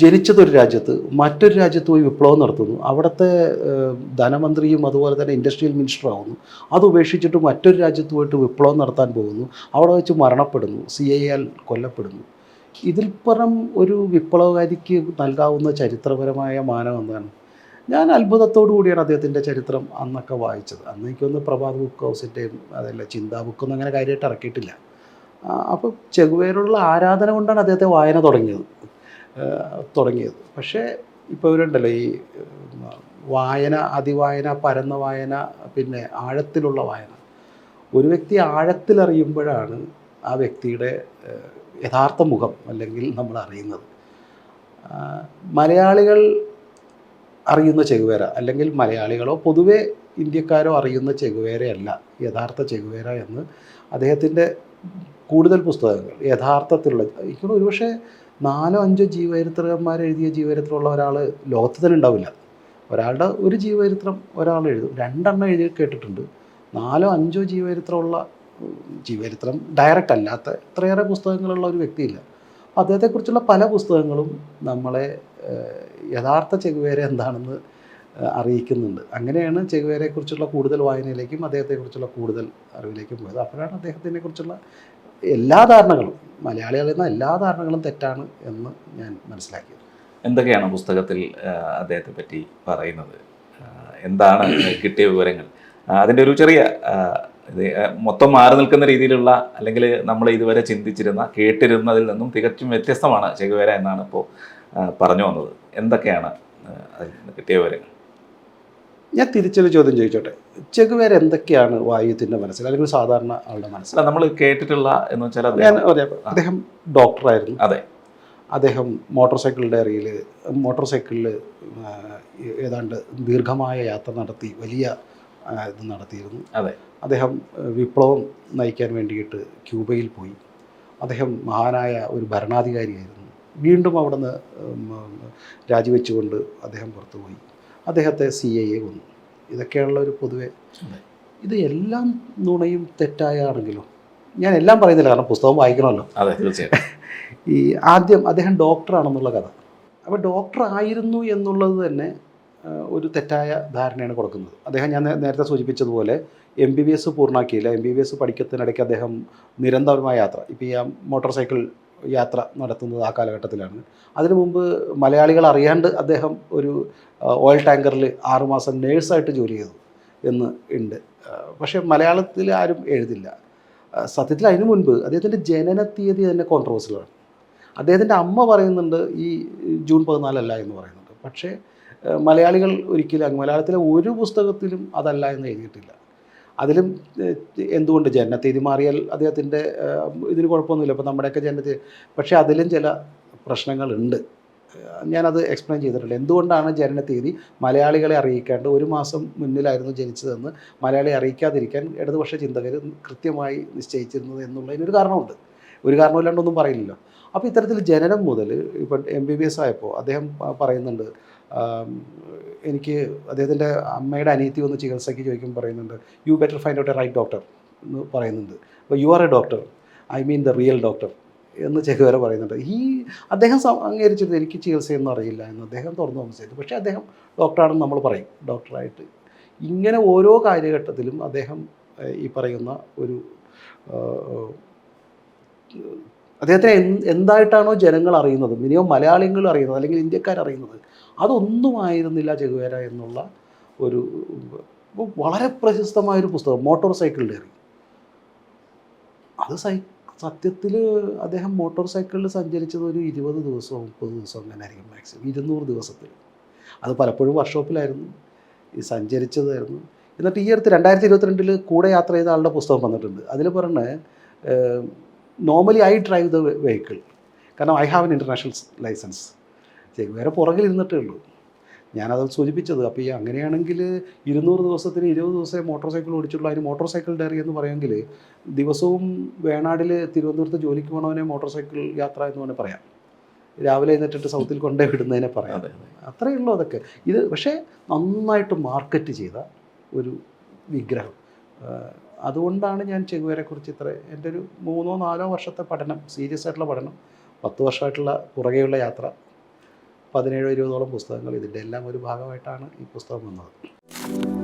ജനിച്ചതൊരു രാജ്യത്ത് മറ്റൊരു രാജ്യത്ത് പോയി വിപ്ലവം നടത്തുന്നു. അവിടുത്തെ ധനമന്ത്രിയും അതുപോലെ തന്നെ ഇൻഡസ്ട്രിയൽ മിനിസ്റ്റർ ആവുന്നു അത് ഉപേക്ഷിച്ചിട്ട് മറ്റൊരു രാജ്യത്ത് പോയിട്ട് വിപ്ലവം നടത്താൻ പോകുന്നു. അവിടെ വെച്ച് മരണപ്പെടുന്നു. സി ഐ ആൽ കൊല്ലപ്പെടുന്നു. ഇതിൽ പരം ഒരു വിപ്ലവകാരിക്ക് നൽകാവുന്ന ചരിത്രപരമായ മാനം എന്താണ്? ഞാൻ അത്ഭുതത്തോടു കൂടിയാണ് അദ്ദേഹത്തിന്റെ ചരിത്രം അന്നൊക്കെ വായിച്ചത്. അന്ന് എനിക്കൊന്ന് പ്രഭാത് ബുക്ക് ഹൗസിന്റെയും അതല്ല ചിന്താ ബുക്കൊന്നും അങ്ങനെ കാര്യമായിട്ട് ഇറക്കിയിട്ടില്ല. അപ്പോൾ ചെകുവേരുള്ള ആരാധന കൊണ്ടാണ് അദ്ദേഹത്തെ വായന തുടങ്ങിയത്? തുടങ്ങിയത്. പക്ഷേ ഇപ്പോൾ ഇവരുണ്ടല്ലോ ഈ വായന അതിവായന പരന്ന വായന പിന്നെ ആഴത്തിലുള്ള വായന. ഒരു വ്യക്തി ആഴത്തിലറിയുമ്പോഴാണ് ആ വ്യക്തിയുടെ യഥാർത്ഥ മുഖം അല്ലെങ്കിൽ നമ്മൾ അറിയുന്നത്. മലയാളികൾ അറിയുന്ന ചെകുവേര അല്ലെങ്കിൽ മലയാളികളോ പൊതുവെ ഇന്ത്യക്കാരോ അറിയുന്ന ചെകുവേരയല്ല യഥാർത്ഥ ചെകുവേര എന്ന് അദ്ദേഹത്തിന്റെ കൂടുതൽ പുസ്തകങ്ങൾ യഥാർത്ഥത്തിലുള്ള എനിക്ക് ഒരുപക്ഷെ നാലോ അഞ്ചോ ജീവചരിത്രകാരന്മാർ എഴുതിയ ജീവചരിത്രമുള്ള ഒരാൾ ലോകത്ത് തന്നെ ഉണ്ടാവില്ല. ഒരാളുടെ ഒരു ജീവചരിത്രം ഒരാൾ എഴുതും. രണ്ടെണ്ണം എഴുതി കേട്ടിട്ടുണ്ട്. നാലോ അഞ്ചോ ജീവചരിത്രമുള്ള ജീവചരിത്രം ഡയറക്റ്റ് അല്ലാത്ത ഇത്രയേറെ പുസ്തകങ്ങളുള്ള ഒരു വ്യക്തിയില്ല. അപ്പോൾ അദ്ദേഹത്തെക്കുറിച്ചുള്ള പല പുസ്തകങ്ങളും നമ്മളെ യഥാർത്ഥ ചെകുവേര എന്താണെന്ന് അറിയിക്കുന്നുണ്ട്. അങ്ങനെയാണ് ചെകുവേരയെക്കുറിച്ചുള്ള കൂടുതൽ വായനയിലേക്കും അദ്ദേഹത്തെക്കുറിച്ചുള്ള കൂടുതൽ അറിവിലേക്കും പോയത്. അപ്പോഴാണ് അദ്ദേഹത്തിനെ കുറിച്ചുള്ള എല്ലാ ധാരണകളും മലയാളികൾ എന്ന എല്ലാ ധാരണകളും തെറ്റാണ് എന്ന് ഞാൻ മനസ്സിലാക്കിയത്. എന്തൊക്കെയാണ് പുസ്തകത്തിൽ അദ്ദേഹത്തെ പറ്റി പറയുന്നത്? എന്താണ് കിട്ടിയ വിവരങ്ങൾ? അതിന്റെ ഒരു ചെറിയ മൊത്തം മാറി നിൽക്കുന്ന രീതിയിലുള്ള അല്ലെങ്കിൽ നമ്മൾ ഇതുവരെ ചിന്തിച്ചിരുന്ന കേട്ടിരുന്നതിൽ നിന്നും തികച്ചും വ്യത്യസ്തമാണ് ചെകുവേര എന്നാണ് ഇപ്പോൾ പറഞ്ഞു വന്നത്. എന്തൊക്കെയാണ് കിട്ടിയ വിവരങ്ങൾ? ഞാൻ തിരിച്ചൊരു ചോദ്യം ചോദിച്ചോട്ടെ? ചെകുവേര എന്തൊക്കെയാണ് വായുത്തിന്റെ മനസ്സിൽ? അല്ലെങ്കിൽ സാധാരണ ആളുടെ മനസ്സിൽ? നമ്മൾ കേട്ടിട്ടുള്ള എന്ന് വെച്ചാൽ ഞാൻ അദ്ദേഹം അദ്ദേഹം ഡോക്ടറായിരുന്നു. അതെ. അദ്ദേഹം മോട്ടോർ സൈക്കിൾ ഡയറിയിൽ മോട്ടോർ സൈക്കിളിൽ ഏതാണ്ട് ദീർഘമായ യാത്ര നടത്തി വലിയ ഇത് നടത്തിയിരുന്നു. അതെ. അദ്ദേഹം വിപ്ലവം നയിക്കാൻ വേണ്ടിയിട്ട് ക്യൂബയിൽ പോയി. അദ്ദേഹം മഹാനായ ഒരു ഭരണാധികാരിയായിരുന്നു. വീണ്ടും അവിടുന്ന് രാജിവെച്ചുകൊണ്ട് അദ്ദേഹം പുറത്തുപോയി. അദ്ദേഹത്തെ സി ഐ എ കൊന്നു. ഇതൊക്കെയുള്ള ഒരു പൊതുവെ. ഇത് എല്ലാം നുണയും തെറ്റായ ആണെങ്കിലും ഞാൻ എല്ലാം പറയുന്നില്ല കാരണം പുസ്തകം വായിക്കണമല്ലോ. അതെ തീർച്ചയായിട്ടും ഈ ആദ്യം അദ്ദേഹം ഡോക്ടറാണെന്നുള്ള കഥ. അപ്പോൾ ഡോക്ടർ ആയിരുന്നു എന്നുള്ളത് തന്നെ ഒരു തെറ്റായ ധാരണയാണ് കൊടുക്കുന്നത്. അദ്ദേഹം ഞാൻ നേരത്തെ സൂചിപ്പിച്ചതുപോലെ എം ബി ബി എസ് പൂർണാക്കിയില്ല. എം ബി ബി എസ് പഠിക്കത്തിനിടയ്ക്ക് അദ്ദേഹം നിരന്തരമായ യാത്ര. ഇപ്പോൾ ഈ മോട്ടോർ സൈക്കിൾ യാത്ര നടത്തുന്നത് ആ കാലഘട്ടത്തിലാണ്. അതിനു മുമ്പ് മലയാളികൾ അറിയാണ്ട് അദ്ദേഹം ഒരു ഓയിൽ ടാങ്കറിൽ ആറുമാസം നേഴ്സായിട്ട് ജോലി ചെയ്തു എന്ന് ഉണ്ട്. പക്ഷേ മലയാളത്തിൽ ആരും എഴുതില്ല. സത്യത്തിൽ അതിനു മുൻപ് അദ്ദേഹത്തിന്റെ ജനന തീയതി തന്നെ കോൺട്രവേഴ്സിലാണ് അദ്ദേഹത്തിന്റെ അമ്മ പറയുന്നുണ്ട് ഈ ജൂൺ പതിനാലല്ല എന്ന് പറയുന്നുണ്ട്. പക്ഷേ മലയാളികൾ ഒരിക്കലും മലയാളത്തിലെ ഒരു പുസ്തകത്തിലും അതല്ല എന്ന് എഴുതിയിട്ടില്ല. അതിലും എന്തുകൊണ്ട് ജനന തീയതി മാറിയാൽ അദ്ദേഹത്തിന്റെ ഇതിന് കുഴപ്പമൊന്നുമില്ല. ഇപ്പോൾ നമ്മുടെയൊക്കെ ജനനത്തി പക്ഷേ അതിലും ചില പ്രശ്നങ്ങളുണ്ട്. ഞാനത് എക്സ്പ്ലെയിൻ ചെയ്തിട്ടുണ്ട് എന്തുകൊണ്ടാണ് ജനന തീയതി മലയാളികളെ അറിയിക്കാണ്ട് ഒരു മാസം മുന്നിലായിരുന്നു ജനിച്ചതെന്ന് മലയാളിയെ അറിയിക്കാതിരിക്കാൻ ഇടതുപക്ഷ ചിന്തകർ കൃത്യമായി നിശ്ചയിച്ചിരുന്നത് എന്നുള്ളതിനൊരു കാരണമുണ്ട്. ഒരു കാരണമില്ലാണ്ടൊന്നും പറയില്ലല്ലോ. അപ്പോൾ ഇത്തരത്തിൽ ജനനം മുതൽ ഇപ്പം എം ബി ബി എസ് ആയപ്പോൾ അദ്ദേഹം പറയുന്നുണ്ട് എനിക്ക് അദ്ദേഹത്തിന്റെ അമ്മയുടെ അനിയത്തി ഒന്ന് ചികിത്സയ്ക്ക് ചോദിക്കുമ്പോൾ പറയുന്നുണ്ട് you better find out a right doctor എന്ന് പറയുന്നുണ്ട്. അപ്പോൾ you are a doctor I mean the real doctor എന്ന് ചെകുവര പറയുന്നുണ്ട്. ഈ അദ്ദേഹം അംഗീകരിച്ചിരുന്നു എനിക്ക് ചികിത്സയൊന്നും അറിയില്ല എന്ന് അദ്ദേഹം തുറന്നു സംസാരിച്ചു പക്ഷേ അദ്ദേഹം ഡോക്ടറാണെന്ന് നമ്മൾ പറയും. ഡോക്ടറായിട്ട് ഇങ്ങനെ ഓരോ കാലഘട്ടത്തിലും അദ്ദേഹം ഈ പറയുന്ന ഒരു ഏഹ്, അദ്ദേഹത്തെ എന്ത് എന്തായിട്ടാണോ ജനങ്ങൾ അറിയുന്നത് മിനിമം മലയാളികൾ അറിയുന്നത് അല്ലെങ്കിൽ ഇന്ത്യക്കാർ അറിയുന്നത് അതൊന്നും ആയിരുന്നില്ല ചെകുവേര എന്നുള്ള ഒരു വളരെ വളരെ പ്രശസ്തമായൊരു പുസ്തകം മോട്ടോർ സൈക്കിൾ ഡയറി അത് സൈ സത്യത്തിൽ അദ്ദേഹം മോട്ടോർ സൈക്കിളിൽ സഞ്ചരിച്ചത് ഒരു ഇരുപത് ദിവസം മുപ്പത് ദിവസം അങ്ങനെ ആയിരിക്കും മാക്സിമം ഇരുന്നൂറ് ദിവസത്തിൽ. അത് പലപ്പോഴും വർക്ക്ഷോപ്പിലായിരുന്നു ഈ സഞ്ചരിച്ചതായിരുന്നു. എന്നിട്ട് ഈ അടുത്ത് രണ്ടായിരത്തി ഇരുപത്തിരണ്ടിൽ കൂടെ യാത്ര ചെയ്ത ആളുടെ പുസ്തകം വന്നിട്ടുണ്ട്. അതിൽ പറഞ്ഞ് normally I drive the vehicle കാരണം I have an international licence വേറെ പുറകിൽ ഇരുന്നിട്ടേ ഉള്ളൂ. ഞാനത് സൂചിപ്പിച്ചത്. അപ്പോൾ ഈ അങ്ങനെയാണെങ്കിൽ ഇരുന്നൂറ് ദിവസത്തിന് ഇരുപത് ദിവസമേ മോട്ടോർ സൈക്കിൾ ഓടിച്ചുള്ളൂ. അതിന് മോട്ടോർ സൈക്കിൾ ഡയറി എന്ന് പറയുമെങ്കിൽ ദിവസവും വേണാടിൽ തിരുവനന്തപുരത്ത് ജോലിക്ക് പോകണവനെ മോട്ടോർ സൈക്കിൾ യാത്ര എന്ന് വേണമെങ്കിൽ പറയാം. രാവിലെ എന്നിട്ടിട്ട് സൗത്തിൽ കൊണ്ടേ വിടുന്നതിനെ പറയാം. അതെ അതെ. അത്രയേ ഉള്ളൂ അതൊക്കെ. ഇത് പക്ഷേ നന്നായിട്ട് മാർക്കറ്റ് ചെയ്ത ഒരു വിഗ്രഹം. അതുകൊണ്ടാണ് ഞാൻ ചെഗുവേരെക്കുറിച്ച് ഇത്ര എന്റെ ഒരു മൂന്നോ നാലോ വർഷത്തെ പഠനം സീരിയസ് ആയിട്ടുള്ള പഠനം പത്ത് വർഷമായിട്ടുള്ള പുറകെയുള്ള യാത്ര പതിനേഴോ ഇരുപതോളം പുസ്തകങ്ങൾ ഇതിന്റെ എല്ലാം ഒരു ഭാഗമായിട്ടാണ് ഈ പുസ്തകം വന്നത്.